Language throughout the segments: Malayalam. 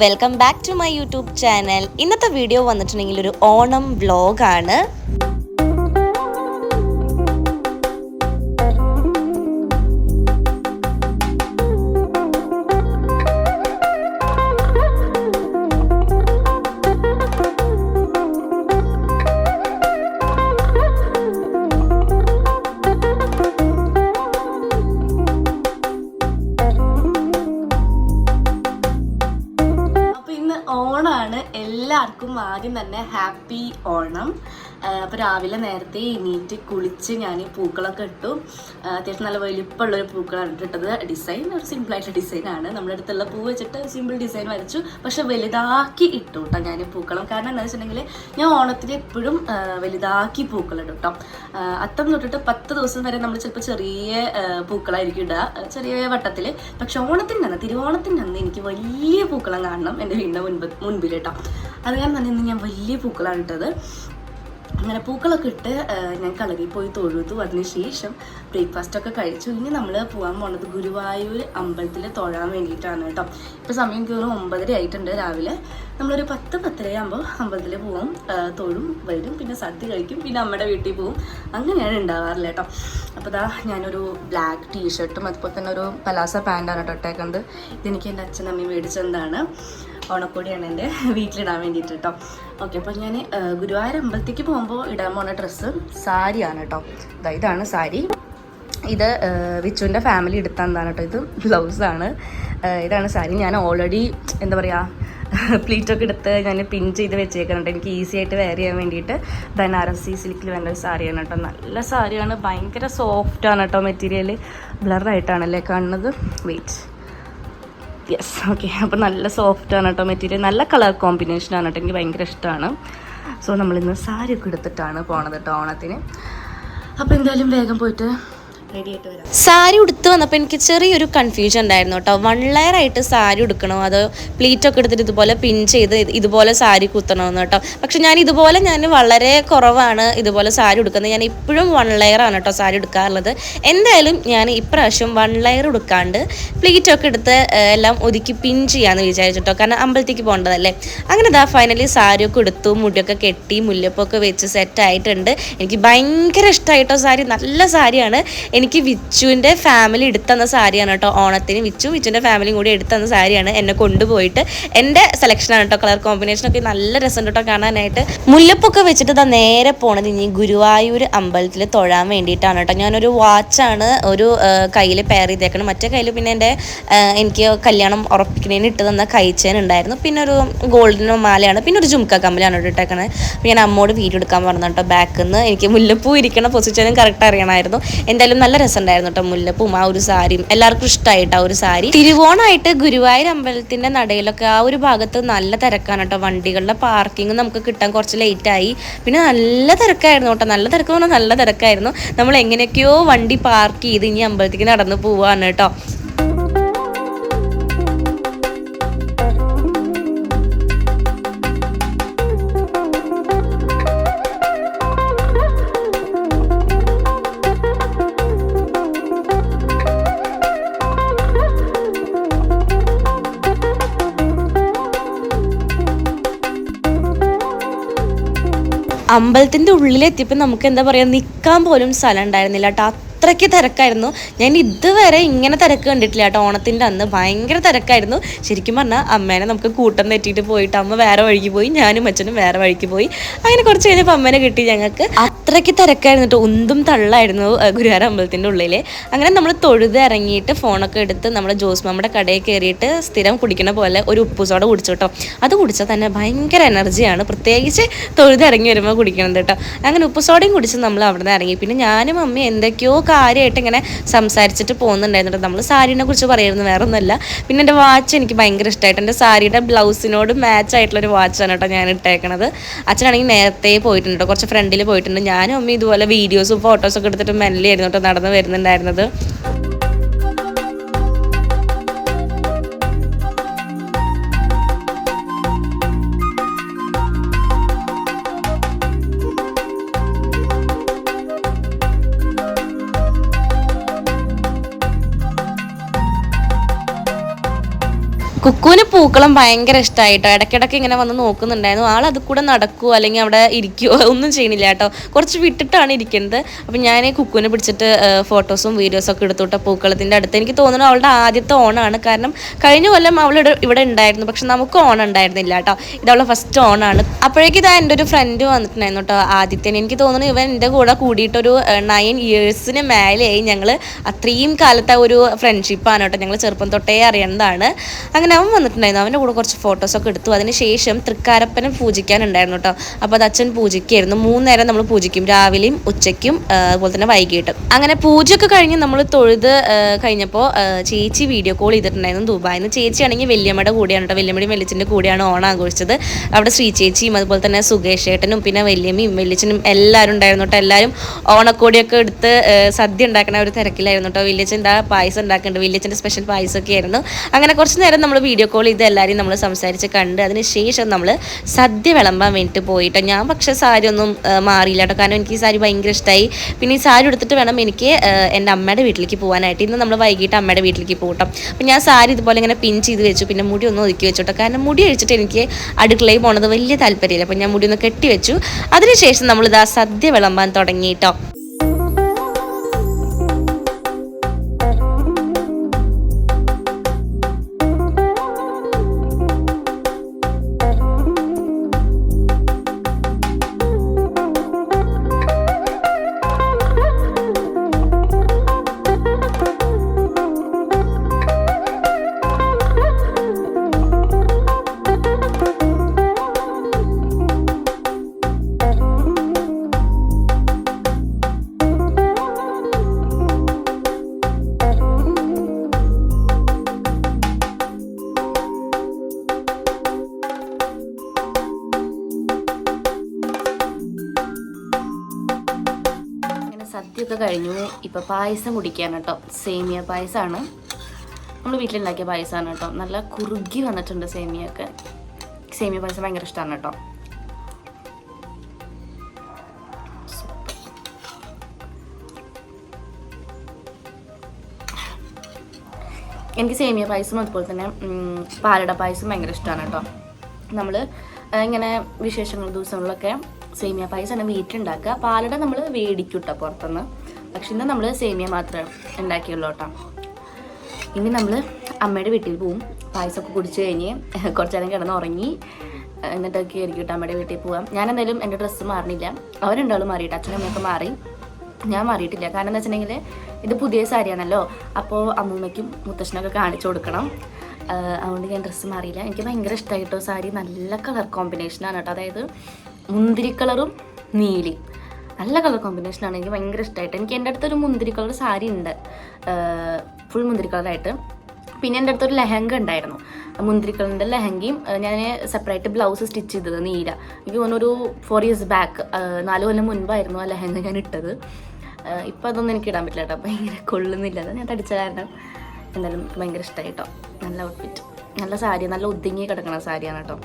Welcome back to my YouTube channel ഇന്നത്തെ വീഡിയോ വന്നിട്ടുണ്ടെങ്കിൽ ഒരു ഓണം വ്ലോഗാണ് ആദ്യം തന്നെ ഹാപ്പി ഓണം. അപ്പോൾ രാവിലെ നേരത്തെ എണീറ്റ് കുളിച്ച് ഞാൻ പൂക്കളൊക്കെ ഇട്ടു. അത്യാവശ്യം നല്ല വലിപ്പമുള്ളൊരു പൂക്കളാണ് ഇട്ടിട്ടത്. ഡിസൈൻ ഒരു ഡിസൈൻ ആണ്. നമ്മുടെ അടുത്തുള്ള പൂ വെച്ചിട്ട് സിമ്പിൾ ഡിസൈൻ വരച്ചു. പക്ഷെ വലുതാക്കി ഇട്ടു കേട്ടോ ഞാൻ പൂക്കളം. കാരണം എന്താ വെച്ചിട്ടുണ്ടെങ്കിൽ ഞാൻ ഓണത്തിന് എപ്പോഴും വലുതാക്കി പൂക്കളിടും കേട്ടോ അത്തം തൊട്ടിട്ട് പത്ത് ദിവസം വരെ നമ്മൾ ചിലപ്പോൾ ചെറിയ പൂക്കളായിരിക്കും ഇടുക ചെറിയ വട്ടത്തിൽ പക്ഷെ ഓണത്തിന്റെ അന്ന് തിരുവോണത്തിന്റെ അന്ന് എനിക്ക് വലിയ പൂക്കളം കാണണം എന്റെ വീടിന്റെ മുൻപ് മുൻപിൽ കേട്ടോ അത് കാരണം തന്നെ ഇന്ന് ഞാൻ വലിയ പൂക്കളാണ് ഇട്ടത്. അങ്ങനെ പൂക്കളൊക്കെ ഇട്ട് ഞാൻ കളരി പോയി തൊഴുതു. അതിന് ശേഷം ബ്രേക്ക്ഫാസ്റ്റ് ഒക്കെ കഴിച്ചു. ഇനി നമ്മൾ പോകാൻ പോണത് ഗുരുവായൂർ അമ്പലത്തിൽ തൊഴാൻ വേണ്ടിയിട്ടാണ് കേട്ടോ. ഇപ്പോൾ സമയം തോന്നുന്നു ഒമ്പതര ആയിട്ടുണ്ട് രാവിലെ. നമ്മളൊരു പത്ത് പത്തരയാകുമ്പോൾ അമ്പലത്തിൽ പോകും തൊഴും വരും. പിന്നെ സദ്യ കഴിക്കും. പിന്നെ അമ്മയുടെ വീട്ടിൽ പോവും. അങ്ങനെയാണ് ഉണ്ടാവാറില്ല കേട്ടോ. അപ്പോൾ ദാ ഞാനൊരു ബ്ലാക്ക് ടീഷർട്ടും അതുപോലെ തന്നെ ഒരു പലാസ പാന്റാണ് കേട്ടോ ഇട്ടേക്കുന്നത് ഇതെനിക്ക് എന്റെ അച്ഛനമ്മയും മേടിച്ചെന്താണ് ഓണക്കോടിയാണ് എന്റെ വീട്ടിലിടാൻ വേണ്ടിയിട്ട് കേട്ടോ ഓക്കെ അപ്പോൾ ഞാൻ ഗുരുവായൂർ അമ്പലത്തേക്ക് പോകുമ്പോൾ ഇടാൻ പോണ ഡ്രസ്സ് സാരിയാണ് കേട്ടോ ഇതാണ് സാരി. ഇത് വിച്ചുവിന്റെ ഫാമിലി എടുത്തതാണ് കേട്ടോ ഇത് ബ്ലൗസാണ്. ഇതാണ് സാരി. ഞാൻ ഓൾറെഡി എന്താ പറയുക പ്ലീറ്റൊക്കെ എടുത്ത് ഞാൻ പിൻ ചെയ്ത് വെച്ചേക്കുന്നുണ്ട് എനിക്ക് ഈസി ആയിട്ട് വെയർ ചെയ്യാൻ വേണ്ടിയിട്ട് ബനാറസി സിൽക്കിൽ വേണ്ട ഒരു സാരിയാണ് കേട്ടോ നല്ല സാരിയാണ്. ഭയങ്കര സോഫ്റ്റാണ് കേട്ടോ മെറ്റീരിയൽ ബ്ലറായിട്ടാണല്ലേ കാണുന്നത് വെയിറ്റ് യെസ് ഓക്കെ അപ്പോൾ നല്ല സോഫ്റ്റ് ആണ് കേട്ടോ മെറ്റീരിയൽ നല്ല കളർ കോമ്പിനേഷൻ ആണ് കേട്ടോ. എനിക്ക് ഭയങ്കര ഇഷ്ടമാണ് സോ നമ്മളിന്ന് സാരിയൊക്കെ എടുത്തിട്ടാണ് പോണത് കേട്ടോ ഓണത്തിന്. അപ്പോൾ എന്തായാലും വേഗം പോയിട്ട് റെഡി ആയിട്ട് വരാം. സാരി ഉടുത്ത് വന്നപ്പോൾ എനിക്ക് ചെറിയൊരു കൺഫ്യൂഷൻ ഉണ്ടായിരുന്നു കേട്ടോ. വൺ ലെയർ ആയിട്ട് സാരി ഉടുക്കണോ? അതോ പ്ലീറ്റ് ഒക്കെ എടുത്തിട്ട് ഇതുപോലെ പിൻ ചെയ്ത് ഇതുപോലെ സാരി കുത്തണമെന്ന് കേട്ടോ. പക്ഷെ ഞാൻ ഇതുപോലെ ഞാൻ വളരെ കുറവാണ് ഇതുപോലെ സാരി ഉടുക്കുന്നത്. ഞാൻ ഇപ്പോഴും വൺ ലെയർ ആണ് കേട്ടോ സാരി എടുക്കാറുള്ളത് എന്തായാലും ഞാൻ ഇപ്രാവശ്യം വൺ ലെയർ ഉടുക്കാണ്ട് പ്ലീറ്റ് ഒക്കെ എടുത്ത് എല്ലാം ഒതുക്കി പിൻ ചെയ്യാന്ന് വിചാരിച്ചിട്ടോ കാരണം അമ്പലത്തേക്ക് പോകേണ്ടതല്ലേ. അങ്ങനെ ദാ ഫൈനലി സാരിയൊക്കെ എടുത്തു മുടിയൊക്കെ കെട്ടി മുല്ലപ്പൊക്കെ വെച്ച് സെറ്റ് ആയിട്ടുണ്ട്. എനിക്ക് ഭയങ്കര ഇഷ്ടമായിട്ടോ സാരി. നല്ല സാരിയാണ്. എനിക്ക് വിച്ചുവിന്റെ ഫാമിലി എടുത്തന്ന സാരിയാണ് കേട്ടോ ഓണത്തിന് വിച്ചു വിച്ചുവിന്റെ ഫാമിലിയും കൂടി എടുത്തന്ന സാരിയാണ് എന്നെ കൊണ്ടുപോയിട്ട്. എന്റെ സെലക്ഷനാണ് കേട്ടോ കളർ കോമ്പിനേഷനൊക്കെ നല്ല രസം കേട്ടോ കാണാനായിട്ട്. മുല്ലപ്പൊക്കെ വെച്ചിട്ട് ഇതാ നേരെ പോണത് ഇനി ഗുരുവായൂർ അമ്പലത്തിൽ തൊഴാൻ വേണ്ടിയിട്ടാണ് കേട്ടോ. ഞാനൊരു വാച്ചാണ് ഒരു കയ്യിൽ പെയർ ചെയ്തേക്കണം മറ്റേ കയ്യിൽ പിന്നെ എന്റെ എനിക്ക് കല്യാണം ഉറപ്പിക്കുന്നതിന് ഇട്ട് തന്ന കൈച്ചേൻ ഉണ്ടായിരുന്നു. പിന്നെ ഒരു ഗോൾഡിന് മാലയാണ്. പിന്നെ ഒരു ജുംക്ക കമ്മലാണ് കേട്ടോ ഇട്ടേക്കണത്. അപ്പോൾ ഞാൻ അമ്മോട് വീഡിയോ എടുക്കാൻ പറഞ്ഞു കേട്ടോ. ബാക്കിൽ നിന്ന് എനിക്ക് മുല്ലപ്പൂ ഇരിക്കണ പൊസിഷനും കറക്റ്റ് അറിയണമായിരുന്നു. എന്തായാലും നല്ല രസമുണ്ടായിരുന്നു കേട്ടോ മുല്ലപ്പും ആ ഒരു സാരിയും. എല്ലാവർക്കും ഇഷ്ടമായിട്ട് ആ ഒരു സാരി? തിരുവോണമായിട്ട് ഗുരുവായൂർ അമ്പലത്തിന്റെ നടയിലൊക്കെ ആ ഒരു ഭാഗത്ത് നല്ല തിരക്കാണ് കേട്ടോ വണ്ടികളുടെ പാർക്കിംഗ് നമുക്ക് കിട്ടാൻ കുറച്ച് ലേറ്റ് ആയി. പിന്നെ നല്ല തിരക്കായിരുന്നു കേട്ടോ നല്ല തിരക്ക് പറഞ്ഞാൽ നല്ല തിരക്കായിരുന്നു. നമ്മൾ എങ്ങനെയൊക്കെയോ വണ്ടി പാർക്ക് ചെയ്ത് ഇനി അമ്പലത്തിലേക്ക് നടന്നു പോവാണ് കേട്ടോ അമ്പലത്തിന്റെ ഉള്ളിലെത്തിയപ്പോൾ നമുക്ക് എന്താ പറയുക നിൽക്കാൻ പോലും സ്ഥലം ഉണ്ടായിരുന്നില്ല. കേട്ടോ അത്രയ്ക്ക് തിരക്കായിരുന്നു. ഞാൻ ഇതുവരെ ഇങ്ങനെ തിരക്ക് കണ്ടിട്ടില്ല കേട്ടോ. ഓണത്തിന്റെ അന്ന് ഭയങ്കര തിരക്കായിരുന്നു. ശരിക്കും പറഞ്ഞാൽ അമ്മേനെ നമുക്ക് കൂട്ടം തെറ്റിയിട്ട് പോയിട്ട് അമ്മ വേറെ വഴിക്ക് പോയി ഞാനും അച്ഛനും വേറെ വഴിക്ക് പോയി. അങ്ങനെ കുറച്ച് കഴിഞ്ഞപ്പോൾ അമ്മേനെ കിട്ടി ഞങ്ങൾക്ക്. അത്രയ്ക്ക് തിരക്കായിരുന്നു കേട്ടോ. ഉന്തും തള്ളായിരുന്നു ഗുരുവാര അമ്പലത്തിന്റെ ഉള്ളിൽ അങ്ങനെ നമ്മൾ തൊഴുത് ഇറങ്ങിയിട്ട് ഫോണൊക്കെ എടുത്ത് നമ്മുടെ ജോസ് മാമ്മയുടെ കടയിൽ കയറിയിട്ട് സ്ഥിരം കുടിക്കുന്ന പോലെ ഒരു ഉപ്പു സോഡ കുടിച്ചു കേട്ടോ. അത് കുടിച്ചാൽ തന്നെ ഭയങ്കര എനർജിയാണ് പ്രത്യേകിച്ച് തൊഴുത് ഇറങ്ങി വരുമ്പോൾ കുടിക്കണം കേട്ടോ. അങ്ങനെ ഉപ്പു സോഡയും കുടിച്ച് നമ്മൾ അവിടെ നിന്ന് ഇറങ്ങി. പിന്നെ ഞാനും അമ്മയും എന്തൊക്കെയോ കാര്യമായിട്ട് ഇങ്ങനെ സംസാരിച്ചിട്ട് പോകുന്നുണ്ടായിരുന്നു നമ്മൾ സാരീനെ കുറിച്ച് പറയുന്നത് വേറെ ഒന്നുമല്ല പിന്നെ എന്റെ വാച്ച് എനിക്ക് ഭയങ്കര ഇഷ്ടമായിട്ട് എന്റെ സാരിയുടെ ബ്ലൗസിനോട് മാച്ച് ആയിട്ടുള്ള ഒരു വാച്ചാണ് കേട്ടോ ഞാൻ ഇട്ടേക്കണത്. അച്ഛനാണെങ്കിൽ നേരത്തെ പോയിട്ടുണ്ട് കേട്ടോ കുറച്ച് ഫ്രണ്ടിൽ പോയിട്ടുണ്ട്. ഞാനും അമ്മ ഇതുപോലെ വീഡിയോസും ഫോട്ടോസും ഒക്കെ എടുത്തിട്ട് മെല്ലെ ആയിരുന്നു കേട്ടോ നടന്ന് വരുന്നുണ്ടായിരുന്നത്. കുക്കുവിന് പൂക്കളം ഭയങ്കര ഇഷ്ടമായിട്ടോ ഇടയ്ക്കിടയ്ക്ക് ഇങ്ങനെ വന്ന് നോക്കുന്നുണ്ടായിരുന്നു. ആൾ അത് കൂടെ നടക്കുവോ? അല്ലെങ്കിൽ അവിടെ ഇരിക്കുവോ? ഒന്നും ചെയ്യണില്ല കേട്ടോ. കുറച്ച് വിട്ടിട്ടാണ് ഇരിക്കുന്നത്. അപ്പം ഞാൻ കുക്കുവിനെ പിടിച്ചിട്ട് ഫോട്ടോസും വീഡിയോസും ഒക്കെ എടുത്തുവിട്ട പൂക്കളത്തിന്റെ അടുത്ത്. എനിക്ക് തോന്നുന്നു അവളുടെ ആദ്യത്തെ ഓണാണ്. കാരണം കഴിഞ്ഞ കൊല്ലം അവൾ ഇവിടെ- ഉണ്ടായിരുന്നു. പക്ഷെ നമുക്ക് ഓണം ഉണ്ടായിരുന്നില്ല കേട്ടോ. ഇത് അവളെ ഫസ്റ്റ് ഓണാണ്. അപ്പോഴേക്കും ഇതാ എന്റെ ഒരു ഫ്രണ്ട് വന്നിട്ടുണ്ടായിരുന്നു കേട്ടോ ആദിത്യൻ എനിക്ക് തോന്നുന്നു ഇവൻ എന്റെ കൂടെ കൂടിയിട്ടൊരു നയൻ ഇയേഴ്സിന് മേലെയായി ഞങ്ങൾ അത്രയും കാലത്തെ ഒരു ഫ്രണ്ട്ഷിപ്പാണ് കേട്ടോ ഞങ്ങൾ ചെറുപ്പം തൊട്ടേ അറിയുന്നതാണ് അങ്ങനെ അവൻ വന്നിട്ടുണ്ടായിരുന്നു. അവന്റെ കൂടെ കുറച്ച് ഫോട്ടോസൊക്കെ എടുത്തു. അതിനുശേഷം ശേഷം തൃക്കാരപ്പനെ പൂജിക്കാനുണ്ടായിരുന്നു കേട്ടോ അപ്പോൾ അത് അച്ഛൻ പൂജിക്കായിരുന്നു മൂന്നേരം നമ്മൾ പൂജിക്കും. രാവിലെയും ഉച്ചയ്ക്കും അതുപോലെ തന്നെ വൈകിട്ടും. അങ്ങനെ പൂജയൊക്കെ കഴിഞ്ഞ് നമ്മൾ തൊഴുത് കഴിഞ്ഞപ്പോൾ ചേച്ചി വീഡിയോ കോൾ ചെയ്തിട്ടുണ്ടായിരുന്നു ദുബായിൽ നിന്ന്. ചേച്ചിയാണെങ്കിൽ വല്യമ്മയുടെ കൂടെയാണ് കേട്ടോ വല്യമ്മയും വെല്ലിച്ചിന്റെ കൂടെയാണ് ഓണം ആഘോഷിച്ചത്. അവിടെ ശ്രീ ചേച്ചിയും അതുപോലെ തന്നെ സുഗേഷ് ഏട്ടനും പിന്നെ വല്യമ്മയും വെല്ലിച്ചനും എല്ലാവരും ഉണ്ടായിരുന്നു കേട്ടോ എല്ലാവരും ഓണക്കോടിയൊക്കെ എടുത്ത് സദ്യ ഉണ്ടാക്കുന്ന ഒരു തിരക്കിലായിരുന്നു കേട്ടോ വല്യച്ഛന്റെ ആ പായസം ഉണ്ടാക്കുന്നുണ്ട് വല്യച്ഛന്റെ സ്പെഷ്യൽ പായസമൊക്കെ ആയിരുന്നു. അങ്ങനെ കുറച്ച് നേരം നമ്മൾ വീഡിയോ കോൾ ചെയ്ത് എല്ലാവരെയും നമ്മൾ സംസാരിച്ച് കണ്ട് അതിന് ശേഷം നമ്മൾ സദ്യ വിളമ്പാൻ വേണ്ടിയിട്ട് പോയിട്ടോ. ഞാൻ പക്ഷേ സാരി ഒന്നും മാറിയില്ല കേട്ടോ കാരണം എനിക്ക് ഈ സാരി ഭയങ്കര ഇഷ്ടമായി പിന്നെ ഈ സാരി എടുത്തിട്ട് വേണം എനിക്ക് എന്റെ അമ്മയുടെ വീട്ടിലേക്ക് പോകാനായിട്ട് ഇന്ന് നമ്മൾ വൈകിട്ട് അമ്മയുടെ വീട്ടിലേക്ക് പോകട്ടോ അപ്പം ഞാൻ സാരി ഇതുപോലെ ഇങ്ങനെ പിൻ ചെയ്ത് വെച്ചു. പിന്നെ മുടി ഒന്ന് ഒതുക്കി വെച്ചു കേട്ടോ. കാരണം മുടി അഴിച്ചിട്ട് എനിക്ക് അടുക്കളയിൽ പോണത് വലിയ താല്പര്യമില്ല. അപ്പം ഞാൻ മുടി ഒന്ന് കെട്ടി വെച്ചു. അതിനുശേഷം നമ്മളിതാ സദ്യ വിളമ്പാൻ തുടങ്ങി പായസം കുടിക്കാൻ കേട്ടോ. സേമിയ പായസമാണ് നമ്മൾ വീട്ടിലുണ്ടാക്കിയ പായസമാണ് കേട്ടോ. നല്ല കുറുകി വന്നിട്ടുണ്ട് സേമിയൊക്കെ. സേമിയ പായസം ഭയങ്കര ഇഷ്ടമാണ് കേട്ടോ. എനിക്ക് സേമിയ പായസം അതുപോലെ തന്നെ പാലട പായസം ഭയങ്കര ഇഷ്ടമാണ് കേട്ടോ. നമ്മൾ ഇങ്ങനെ വിശേഷങ്ങൾ ദിവസങ്ങളിലൊക്കെ സേമിയ പായസമാണ് വീട്ടിലുണ്ടാക്കുക. പാലട നമ്മൾ മേടിക്കും കേട്ടോ പുറത്തുനിന്ന്. പക്ഷെ ഇന്ന് നമ്മൾ സേമിയ മാത്രമേ ഉണ്ടാക്കിയുള്ളൂ കേട്ടോ. ഇനി നമ്മൾ അമ്മയുടെ വീട്ടിൽ പോവും. പായസമൊക്കെ കുടിച്ചു കഴിഞ്ഞ് കുറച്ച് നേരം കിടന്ന് ഉറങ്ങി എന്നിട്ടൊക്കെ ആയിരിക്കും കേട്ടോ അമ്മയുടെ വീട്ടിൽ പോവാം. ഞാൻ എന്തായാലും എന്റെ ഡ്രസ്സ് മാറണില്ല. അവരുണ്ടാളും മാറിയിട്ട് അച്ഛനും അമ്മയൊക്കെ മാറി. ഞാൻ മാറിയിട്ടില്ല. കാരണം എന്താ വെച്ചിട്ടുണ്ടെങ്കിൽ ഇത് പുതിയ സാരിയാണല്ലോ. അപ്പോൾ അമ്മൂമ്മയ്ക്കും മുത്തശ്ശനൊക്കെ കാണിച്ചു കൊടുക്കണം. അതുകൊണ്ട് ഞാൻ ഡ്രസ്സ് മാറിയില്ല. എനിക്ക് ഭയങ്കര ഇഷ്ടമായിട്ടോ സാരി. നല്ല കളർ കോമ്പിനേഷനാണ് കേട്ടോ. അതായത് മുന്തിരി കളറും നീലി നല്ല കളർ കോമ്പിനേഷനാണ് എനിക്ക് ഭയങ്കര ഇഷ്ടമായിട്ട് എനിക്ക് എന്റെ അടുത്തൊരു മുന്തിരി കളർ സാരി ഉണ്ട്. ഫുൾ മുന്തിരി കളറായിട്ട് പിന്നെ എന്റെ അടുത്തൊരു ലെഹങ്ക ഉണ്ടായിരുന്നു. മുന്തിരി കളറിന്റെ ലെഹങ്കയും ഞാൻ സെപ്പറേറ്റ് ബ്ലൗസ് സ്റ്റിച്ച് ചെയ്തത് നീല. എനിക്ക് തോന്നുന്നൊരു ഫോർ ഇയേഴ്സ് ബാക്ക് നാല് കൊല്ലം മുൻപായിരുന്നു ആ ലെഹങ്ക ഞാൻ ഇട്ടത്. ഇപ്പം അതൊന്നും എനിക്ക് ഇടാൻ പറ്റില്ല കേട്ടോ. ഭയങ്കര കൊള്ളുന്നില്ല. ഞാൻ തടിച്ച കാരണം എന്തായാലും ഭയങ്കര ഇഷ്ടമായി കേട്ടോ. നല്ല ഔട്ട്ഫിറ്റ് നല്ല സാരി നല്ല ഒതുങ്ങി കിടക്കുന്ന സാരിയാണ് കേട്ടോ.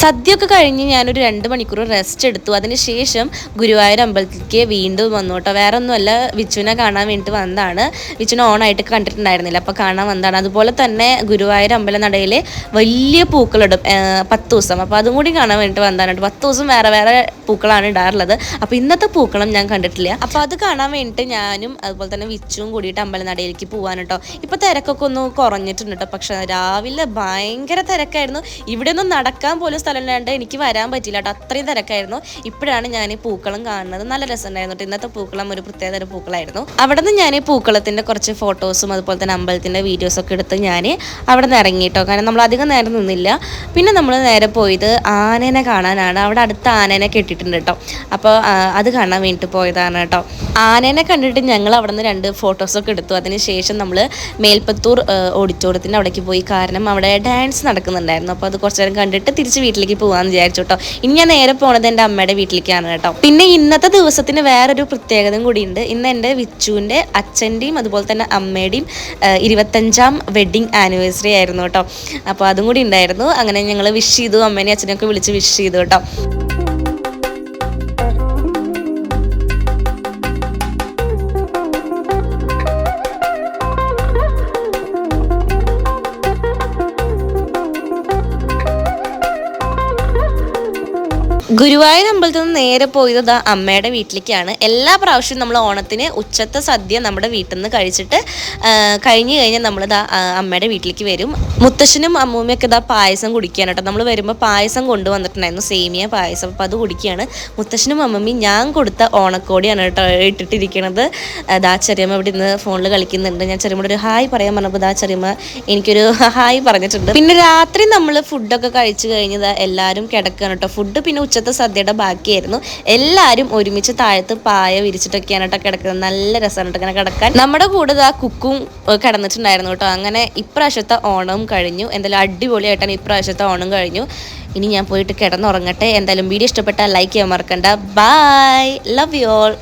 സദ്യയൊക്കെ കഴിഞ്ഞ് ഞാനൊരു രണ്ട് മണിക്കൂർ റെസ്റ്റ് എടുത്തു. അതിനുശേഷം ഗുരുവായൂർ അമ്പലത്തിലേക്ക് വീണ്ടും വന്നു കേട്ടോ. വേറെ ഒന്നുമല്ല വിച്ചുവിനെ കാണാൻ വേണ്ടിയിട്ട് വന്നതാണ്. വിച്ചുവിനെ ഓണായിട്ട് കണ്ടിട്ടുണ്ടായിരുന്നില്ല. അപ്പോൾ കാണാൻ വന്നതാണ്. അതുപോലെ തന്നെ ഗുരുവായൂർ അമ്പലനടയിൽ വലിയ പൂക്കളിടും പത്ത് ദിവസം അപ്പോൾ അതും കൂടി കാണാൻ വേണ്ടിയിട്ട് വന്നതാണ് പത്ത് ദിവസം വേറെ വേറെ പൂക്കളാണ് ഇടാറുള്ളത്. അപ്പോൾ ഇന്നത്തെ പൂക്കളം ഞാൻ കണ്ടിട്ടില്ല. അപ്പോൾ അത് കാണാൻ വേണ്ടിയിട്ട് ഞാനും അതുപോലെ തന്നെ വിച്ചുവും കൂടിയിട്ട് അമ്പലനടയിലേക്ക് പോകാൻ കേട്ടോ. ഇപ്പോൾ തിരക്കൊക്കെ ഒന്ന് കുറഞ്ഞിട്ടുണ്ട് കേട്ടോ. പക്ഷേ രാവിലെ ഭയങ്കര തിരക്കായിരുന്നു. ഇവിടെ ഒന്നും നടക്കാൻ പോലും സ്ഥലമില്ലാണ്ട് എനിക്ക് വരാൻ പറ്റില്ല കേട്ടോ അത്രയും തിരക്കായിരുന്നു. ഇപ്പോഴാണ് ഞാൻ ഈ പൂക്കളം കാണുന്നത്. നല്ല രസമുണ്ടായിരുന്നു കേട്ടോ ഇന്നത്തെ പൂക്കളം ഒരു പ്രത്യേകതരം പൂക്കളായിരുന്നു. അവിടെ നിന്ന് ഞാൻ ഈ പൂക്കളത്തിന്റെ കുറച്ച് ഫോട്ടോസും അതുപോലെ തന്നെ അമ്പലത്തിന്റെ വീഡിയോസൊക്കെ എടുത്ത് ഞാൻ അവിടെ നിന്ന് ഇറങ്ങിയിട്ടോ. കാരണം നമ്മൾ അധികം നേരം നിന്നില്ല. പിന്നെ നമ്മൾ നേരെ പോയത് ആനേനെ കാണാനാണ്. അവിടെ അടുത്ത ആനേനെ കെട്ടിയിട്ടുണ്ട് കേട്ടോ അപ്പോൾ അത് കാണാൻ വേണ്ടിയിട്ട് പോയതാണ് കേട്ടോ ആനേനെ കണ്ടിട്ട് ഞങ്ങൾ അവിടെ നിന്ന് രണ്ട് ഫോട്ടോസൊക്കെ എടുത്തു. അതിനുശേഷം നമ്മൾ മേൽപ്പത്തൂർ ഓഡിറ്റോറിയത്തിന്റെ അവിടേക്ക് പോയി. കാരണം അവിടെ ഡാൻസ് നടക്കുന്നുണ്ടായിരുന്നു. അപ്പോൾ അത് കുറച്ച് നേരം കണ്ടിട്ട് തിരിച്ച് വീട്ടിലേക്ക് പോകാമെന്ന് വിചാരിച്ചു കേട്ടോ ഇനി ഞാൻ നേരെ പോണത് എന്റെ അമ്മയുടെ വീട്ടിലേക്കാണ് കേട്ടോ. പിന്നെ ഇന്നത്തെ ദിവസത്തിന് വേറൊരു പ്രത്യേകതയും കൂടിയുണ്ട്. ഇന്ന് എന്റെ വിച്ചുവിന്റെ അച്ഛന്റെയും അതുപോലെ തന്നെ അമ്മയുടെയും ഇരുപത്തഞ്ചാം വെഡ്ഡിങ് ആനിവേഴ്സറി ആയിരുന്നു കേട്ടോ അപ്പോൾ അതും കൂടി ഉണ്ടായിരുന്നു. അങ്ങനെ ഞങ്ങൾ വിഷ് ചെയ്തു അമ്മേനെയും അച്ഛനെയൊക്കെ വിളിച്ച് വിഷ് ചെയ്തു കേട്ടോ ഗുരുവായൂർ അമ്പലത്തിൽ നിന്ന് നേരെ പോയത് അമ്മയുടെ വീട്ടിലേക്കാണ്. എല്ലാ പ്രാവശ്യവും നമ്മൾ ഓണത്തിന് ഉച്ചത്തെ സദ്യ നമ്മുടെ വീട്ടിൽ നിന്ന് കഴിച്ചിട്ട് കഴിഞ്ഞ് കഴിഞ്ഞാൽ നമ്മൾ ദാ അമ്മയുടെ വീട്ടിലേക്ക് വരും. മുത്തശ്ശനും അമ്മൂമ്മയും ഒക്കെ ഇതാ പായസം കുടിക്കുകയാണ് കേട്ടോ. നമ്മൾ വരുമ്പോൾ പായസം കൊണ്ടുവന്നിട്ടുണ്ടായിരുന്നു സേമിയ പായസം. അപ്പോൾ അത് കുടിക്കുകയാണ്. മുത്തശ്ശനും അമ്മമ്മയും ഞാൻ കൊടുത്ത ഓണക്കോടിയാണ് കേട്ടോ ഇട്ടിട്ടിരിക്കുന്നത് ദാ ചെറിയമ്മ ഇവിടെ ഇന്ന് ഫോണിൽ കളിക്കുന്നുണ്ട്. ഞാൻ ചെറിയമ്മയുടെ ഒരു ഹായ് പറയാൻ പറഞ്ഞപ്പോൾ ദാ ചെറിയമ്മ എനിക്കൊരു ഹായ് പറഞ്ഞിട്ടുണ്ട്. പിന്നെ രാത്രി നമ്മൾ ഫുഡൊക്കെ കഴിച്ചു കഴിഞ്ഞത് എല്ലാവരും കിടക്കുകയാണ് കേട്ടോ. ഫുഡ് പിന്നെ ഉച്ചത്തെ സദ്യയുടെ ബാക്കിയായിരുന്നു. എല്ലാവരും ഒരുമിച്ച് താഴത്ത് പായ വിരിച്ചിട്ടൊക്കെയാണ് കേട്ടോ കിടക്കുന്നത്. നല്ല രസമാണ് കേട്ടോ ഇങ്ങനെ കിടക്കാൻ. നമ്മുടെ കൂടെ ആ കുക്കും കിടന്നിട്ടുണ്ടായിരുന്നു കേട്ടോ അങ്ങനെ ഇപ്രാവശ്യത്തെ ഓണം കഴിഞ്ഞു. എന്തായാലും അടിപൊളിയായിട്ടാണ് ഇപ്രാവശ്യത്തെ ഓണം കഴിഞ്ഞു. ഇനി ഞാൻ പോയിട്ട് കിടന്നുറങ്ങട്ടെ. എന്തായാലും വീഡിയോ ഇഷ്ടപ്പെട്ടാൽ ലൈക്ക് ചെയ്യാൻ മറക്കണ്ട. Bye love you all